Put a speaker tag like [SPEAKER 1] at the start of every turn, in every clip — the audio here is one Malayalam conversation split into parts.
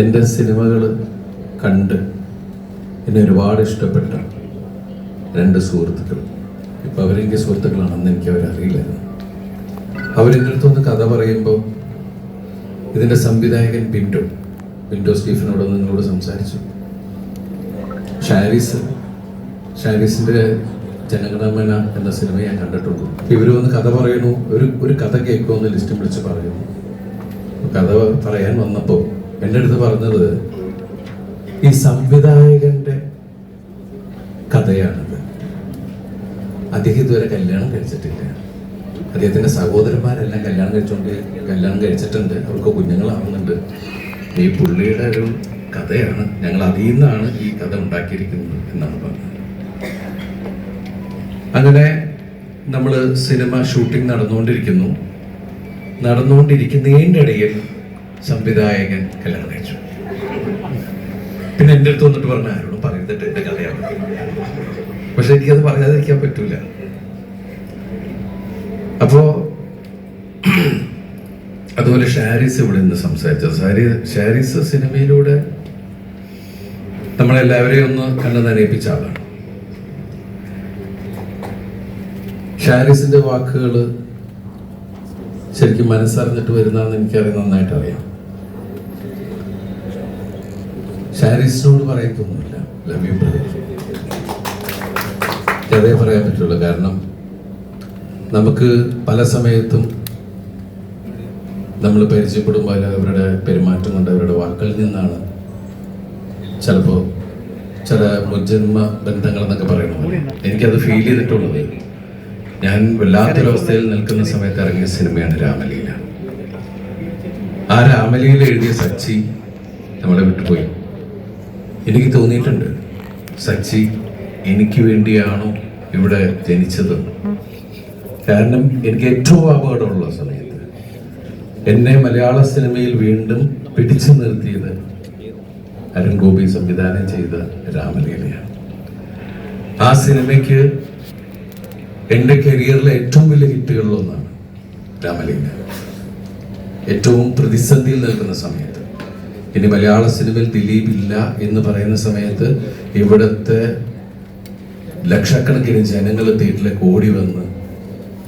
[SPEAKER 1] എന്റെ സിനിമകൾ കണ്ട് എന്നെ ഒരുപാട് ഇഷ്ടപ്പെട്ട രണ്ട് സുഹൃത്തുക്കൾ. ഇപ്പം അവരെനിക്ക് സുഹൃത്തുക്കളാണെന്ന് എനിക്ക് അവരറിയില്ലായിരുന്നു അവരെന്റെ അടുത്തൊന്ന് കഥ പറയുമ്പോൾ ഇതിന്റെ സംവിധായകൻ ബിൻഡോ ബിൻഡോ സ്റ്റീഫനോട് നിങ്ങളോട് സംസാരിച്ചു. ഷാരിസ് ഷാരിസിന്റെ ജനഗണമന എന്ന സിനിമ ഞാൻ കണ്ടിട്ടുള്ളൂ വന്ന് കഥ പറയണു ഒരു ഒരു കഥ കേൾക്കുമെന്ന് ലിസ്റ്റ് വിളിച്ച് പറയുന്നു. കഥ പറയാൻ വന്നപ്പോൾ എന്റെ അടുത്ത് പറഞ്ഞത് ഈ സംവിധായകന്റെ കഥയാണിത്. അദ്ദേഹം ഇതുവരെ കല്യാണം കഴിച്ചിട്ടില്ല. അദ്ദേഹത്തിന്റെ സഹോദരന്മാരെല്ലാം കല്യാണം കഴിച്ചുകൊണ്ട് കല്യാണം കഴിച്ചിട്ടുണ്ട്. അവർക്ക് കുഞ്ഞുങ്ങളാവുന്നുണ്ട്. ഈ പുള്ളിയുടെ ഒരു കഥയാണ്. ഞങ്ങൾ അതിൽ നിന്നാണ് ഈ കഥ ഉണ്ടാക്കിയിരിക്കുന്നത് എന്നാണ് പറഞ്ഞത്. അങ്ങനെ നമ്മൾ സിനിമ ഷൂട്ടിംഗ് നടന്നുകൊണ്ടിരിക്കുന്നു. നടന്നുകൊണ്ടിരിക്കുന്നതിന്റെ ഇടയിൽ സംവിധായകൻ കല്യാണം കഴിച്ചു. പിന്നെ എന്റെ അടുത്ത് വന്നിട്ട് പറഞ്ഞ ആരോടും പറയുന്നിട്ട് എന്റെ കഥയാണ്. പക്ഷെ എനിക്കത് പറയാതിരിക്കാൻ പറ്റൂല. അപ്പോ അതുപോലെ ഷാരിസ് ഇവിടെ നിന്ന് സംസാരിച്ചത് ഷാരി ഷാരിസ് സിനിമയിലൂടെ നമ്മളെല്ലാവരെയും ഒന്ന് കണ്ണു നനയിപ്പിച്ച ആളാണ്. ഷാരിസിന്റെ വാക്കുകൾ ശരിക്കും മനസ്സറിഞ്ഞിട്ട് വരുന്നതെന്ന് എനിക്കറിയാം നന്നായിട്ട് അറിയാം ഷാരിസിനോട് പറയത്തൊന്നുമില്ല ലവ് യു ബ്രദർ അതേ പറയാൻ പറ്റുള്ളൂ. കാരണം നമുക്ക് പല സമയത്തും നമ്മൾ പരിചയപ്പെടുമ്പോൾ അവരുടെ പെരുമാറ്റം കൊണ്ട് അവരുടെ വാക്കുകളിൽ നിന്നാണ് ചിലപ്പോൾ ചില മുജ്ജന്മ ബന്ധങ്ങൾ എന്നൊക്കെ പറയുന്നത്. എനിക്കത് ഫീൽ ചെയ്തിട്ടുള്ളത്. ഞാൻ വല്ലാത്തൊരവസ്ഥയിൽ നിൽക്കുന്ന സമയത്ത് ഇറങ്ങിയ സിനിമയാണ് രാമലീല. ആ രാമലീല എഴുതിയ സച്ചി നമ്മളെ വിട്ടുപോയി. എനിക്ക് തോന്നിയിട്ടുണ്ട്. സച്ചി എനിക്ക് വേണ്ടിയാണോ ഇവിടെ ജനിച്ചത്? കാരണം എനിക്ക് ഏറ്റവും അപകടമുള്ള സമയത്ത് എന്നെ മലയാള സിനിമയിൽ വീണ്ടും പിടിച്ചു നിർത്തിയത് അരുൺ ഗോപി സംവിധാനം ചെയ്ത രാമലീലയാണ്. ആ സിനിമയ്ക്ക് എന്റെ കരിയറിലെ ഏറ്റവും വലിയ ഹിറ്റുകളിലൊന്നാണ് രാമലീല. ഏറ്റവും പ്രതിസന്ധിയിൽ നിൽക്കുന്ന സമയത്ത് ഇനി മലയാള സിനിമയിൽ ദിലീപ് ഇല്ല എന്ന് പറയുന്ന സമയത്ത് ഇവിടുത്തെ ലക്ഷക്കണക്കിന് ജനങ്ങൾ തിയേറ്ററിലേക്ക് ഓടി വന്ന്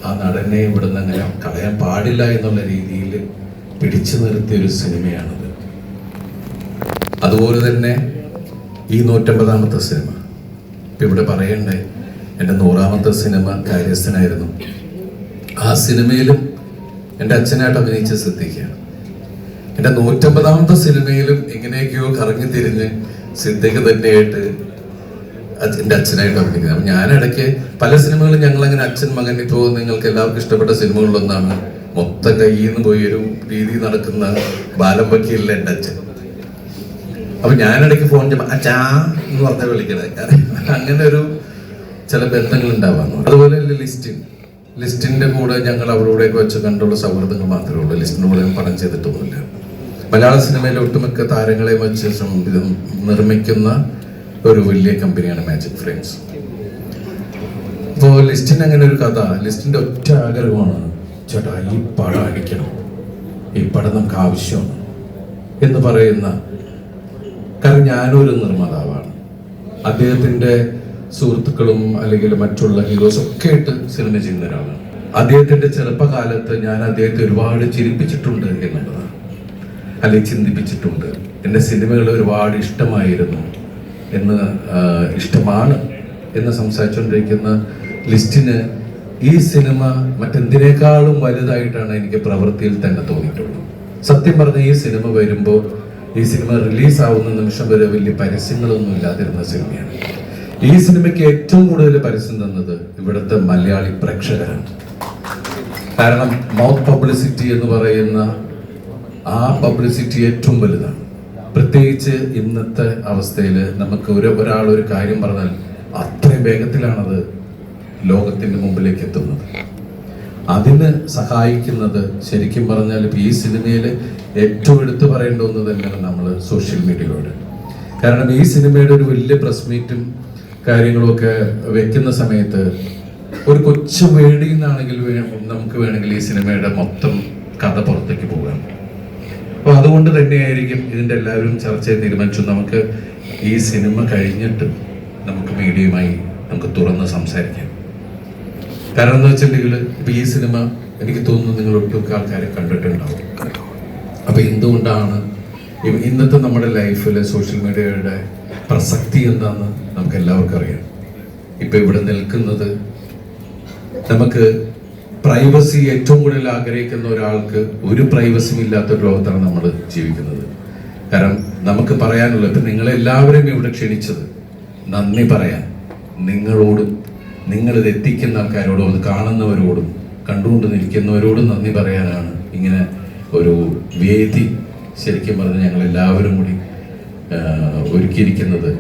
[SPEAKER 1] ആ നടനെ ഇവിടുന്ന് അങ്ങനെ കളയാൻ പാടില്ല എന്നുള്ള രീതിയിൽ പിടിച്ചു നിർത്തിയ ഒരു സിനിമയാണത്. അതുപോലെ തന്നെ ഈ നൂറ്റമ്പതാമത്തെ സിനിമ. ഇപ്പം ഇവിടെ പറയണ്ടേ എന്റെ നൂറാമത്തെ സിനിമ കാര്യസ്ഥനായിരുന്നു. ആ സിനിമയിലും എന്റെ അച്ഛനായിട്ട് അഭിനയിച്ച സിദ്ധിക്കുകയാണ് എന്റെ നൂറ്റമ്പതാമത്തെ സിനിമയിലും എങ്ങനെയൊക്കെയോ കറങ്ങി തിരിഞ്ഞ് സിദ്ധിക്ക് തന്നെയായിട്ട് എന്റെ അച്ഛനായിട്ട് അഭിനയിക്കുന്നത് ഞാനിടയ്ക്ക് പല സിനിമകളും ഞങ്ങൾ അങ്ങനെ അച്ഛൻ മകൻ ഇപ്പോൾ നിങ്ങൾക്ക് എല്ലാവർക്കും ഇഷ്ടപ്പെട്ട സിനിമകളിലൊന്നാണ് മൊത്തം കയ്യിൽ നിന്ന് പോയി ഒരു രീതി നടക്കുന്ന ബാലം വക്കീലിലെ എന്റെ അച്ഛൻ. അപ്പൊ ഞാനിടയ്ക്ക് ഫോൺ അച്ഛാ എന്ന് പറഞ്ഞ വിളിക്കണേ. അങ്ങനെ ഒരു ചില ബന്ധങ്ങൾ ഉണ്ടാവാന്ന് അതുപോലെ ലിസ്റ്റിൻ. ലിസ്റ്റിന്റെ കൂടെ ഞങ്ങൾ അവരോടെയൊക്കെ വെച്ച് കണ്ടുള്ള സൗഹൃദങ്ങൾ മാത്രമേ ഉള്ളൂ. ലിസ്റ്റിന്റെ കൂടെ പണം ചെയ്തിട്ടൊന്നുമില്ല. മലയാള സിനിമയിലെ ഒട്ടുമിക്ക താരങ്ങളെ വെച്ച് നിർമ്മിക്കുന്ന ഒരു വലിയ കമ്പനിയാണ് മാജിക് ഫ്രെയിംസ് അപ്പോൾ ലിസ്റ്റിന് അങ്ങനെ ഒരു കഥ ലിസ്റ്റിന്റെ ഒറ്റ ആഗ്രഹമാണ് ചേട്ടാ ഈ പടം അടിക്കണം. ഈ പടം നമുക്ക് ആവശ്യമാണ് എന്ന് പറയുന്ന കാരണം ഞാനൊരു നിർമ്മാതാവാണ്. അദ്ദേഹത്തിന്റെ സുഹൃത്തുക്കളും അല്ലെങ്കിൽ മറ്റുള്ള ഹീറോസ് ഒക്കെ ആയിട്ട് സിനിമ ചെയ്യുന്ന ഒരാളാണ്. അദ്ദേഹത്തിന്റെ ചെറുപ്പകാലത്ത് ഞാൻ അദ്ദേഹത്തെ ഒരുപാട് ചിരിപ്പിച്ചിട്ടുണ്ട് എന്നുള്ളതാണ്. അല്ലെങ്കിൽ ചിന്തിപ്പിച്ചിട്ടുണ്ട് എന്റെ സിനിമകൾ ഒരുപാട് ഇഷ്ടമായിരുന്നു എന്ന് ഇഷ്ടമാണ് എന്ന് സംസാരിച്ചുകൊണ്ടിരിക്കുന്ന ലിസ്റ്റിന് ഈ സിനിമ മറ്റെന്തിനേക്കാളും വലുതായിട്ടാണ് എനിക്ക് പ്രവൃത്തിയിൽ തന്നെ തോന്നിയിട്ടുള്ളത്. സത്യം പറഞ്ഞ ഈ സിനിമ വരുമ്പോൾ ഈ സിനിമ റിലീസ് ആവുന്ന നിമിഷം വരെ വലിയ പരസ്യങ്ങളൊന്നും ഇല്ലാതിരുന്ന സിനിമയാണ്. ഈ സിനിമയ്ക്ക് ഏറ്റവും കൂടുതൽ പരസ്യം തന്നത് ഇവിടുത്തെ മലയാളി പ്രേക്ഷകരാണ്. കാരണം മൗത്ത് പബ്ലിസിറ്റി എന്ന് പറയുന്ന ആ പബ്ലിസിറ്റി ഏറ്റവും വലുതാണ്. പ്രത്യേകിച്ച് ഇന്നത്തെ അവസ്ഥയിൽ നമുക്ക് ഒരു ഒരാൾ ഒരു കാര്യം പറഞ്ഞാൽ അത്രയും വേഗത്തിലാണത് ലോകത്തിന്റെ മുമ്പിലേക്ക് എത്തുന്നത്. അതിന് സഹായിക്കുന്നത് ശരിക്കും പറഞ്ഞാൽ ഈ സിനിമയിൽ ഏറ്റവും എടുത്തു പറയേണ്ട ഒന്ന് തന്നെയാണ് നമ്മൾ സോഷ്യൽ മീഡിയയോട് കാരണം ഈ സിനിമയുടെ ഒരു വലിയ പ്രസ് മീറ്റും കാര്യങ്ങളൊക്കെ വെക്കുന്ന സമയത്ത് ഒരു കൊച്ചു വേടിയിൽ നമുക്ക് വേണമെങ്കിൽ ഈ സിനിമയുടെ മൊത്തം കഥ പുറത്തേക്ക് പോകാം അപ്പോൾ അതുകൊണ്ട് തന്നെയായിരിക്കും ഇതിന്റെ എല്ലാവരും ചർച്ചയെ തീരുമാനിച്ചു. നമുക്ക് ഈ സിനിമ കഴിഞ്ഞിട്ട് നമുക്ക് മീഡിയയുമായി നമുക്ക് തുറന്ന് സംസാരിക്കാം. കാരണം എന്താ വെച്ചിട്ടുണ്ടെങ്കിൽ ഈ സിനിമ എനിക്ക് തോന്നുന്നു നിങ്ങൾ ഒട്ടുമിക്ക ആൾക്കാരെ കണ്ടിട്ടുണ്ടാവും. അപ്പൊ എന്തുകൊണ്ടാണ് ഇന്നത്തെ നമ്മുടെ ലൈഫിൽ സോഷ്യൽ മീഡിയയുടെ പ്രസക്തി എന്താണെന്ന് നമുക്ക് എല്ലാവർക്കും അറിയാം. ഇപ്പൊ ഇവിടെ നിൽക്കുന്നത് നമുക്ക് പ്രൈവസി ഏറ്റവും കൂടുതൽ ആഗ്രഹിക്കുന്ന ഒരാൾക്ക് ഒരു പ്രൈവസിയും ഇല്ലാത്ത ഒരു ലോകത്താണ് നമ്മൾ ജീവിക്കുന്നത്. കാരണം നമുക്ക് പറയാനുള്ളത് ഇപ്പം നിങ്ങളെല്ലാവരെയും ഇവിടെ ക്ഷണിച്ചത് നന്ദി പറയാൻ. നിങ്ങളോടും നിങ്ങളിത് എത്തിക്കുന്ന ആൾക്കാരോടും അത് കാണുന്നവരോടും കണ്ടുകൊണ്ട് നിൽക്കുന്നവരോടും നന്ദി പറയാനാണ് ഇങ്ങനെ ഒരു വേദി ശരിക്കും പറഞ്ഞ് ഞങ്ങളെല്ലാവരും കൂടി ഒരുക്കിയിരിക്കുന്നത്.